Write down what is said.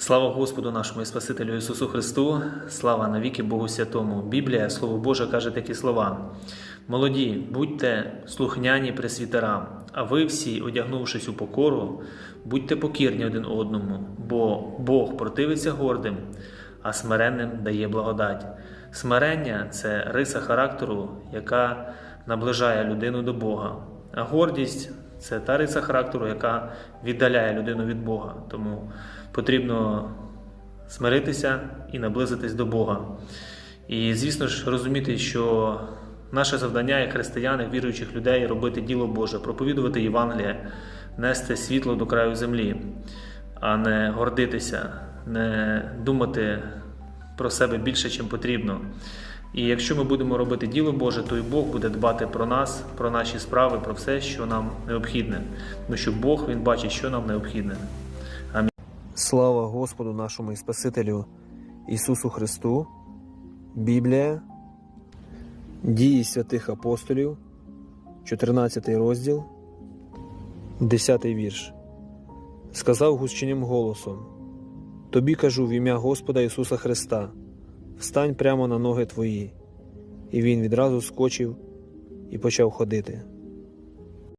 Слава Господу нашому і Спасителю Ісусу Христу, слава навіки Богу Святому. Біблія, Слово Боже, каже такі слова. Молоді, будьте слухняні пресвітерам, а ви всі, одягнувшись у покору, будьте покірні один одному, бо Бог противиться гордим, а смиренним дає благодать. Смирення це риса характеру, яка наближає людину до Бога. А гордість це та риса характеру, яка віддаляє людину від Бога. Тому потрібно смиритися і наблизитись до Бога. І, звісно ж, розуміти, що наше завдання як християн, віруючих людей робити діло Боже, проповідувати Євангеліє, нести світло до краю землі, а не гордитися, не думати про себе більше, чим потрібно. І якщо ми будемо робити діло Боже, то і Бог буде дбати про нас, про наші справи, про все, що нам необхідне. Тому що Бог Він бачить, що нам необхідне. Слава Господу нашому і Спасителю Ісусу Христу, Біблія, Дії святих апостолів, 14 розділ, 10 вірш. Сказав гущеним голосом: Тобі кажу в ім'я Господа Ісуса Христа, встань прямо на ноги твої. І він відразу скочив і почав ходити.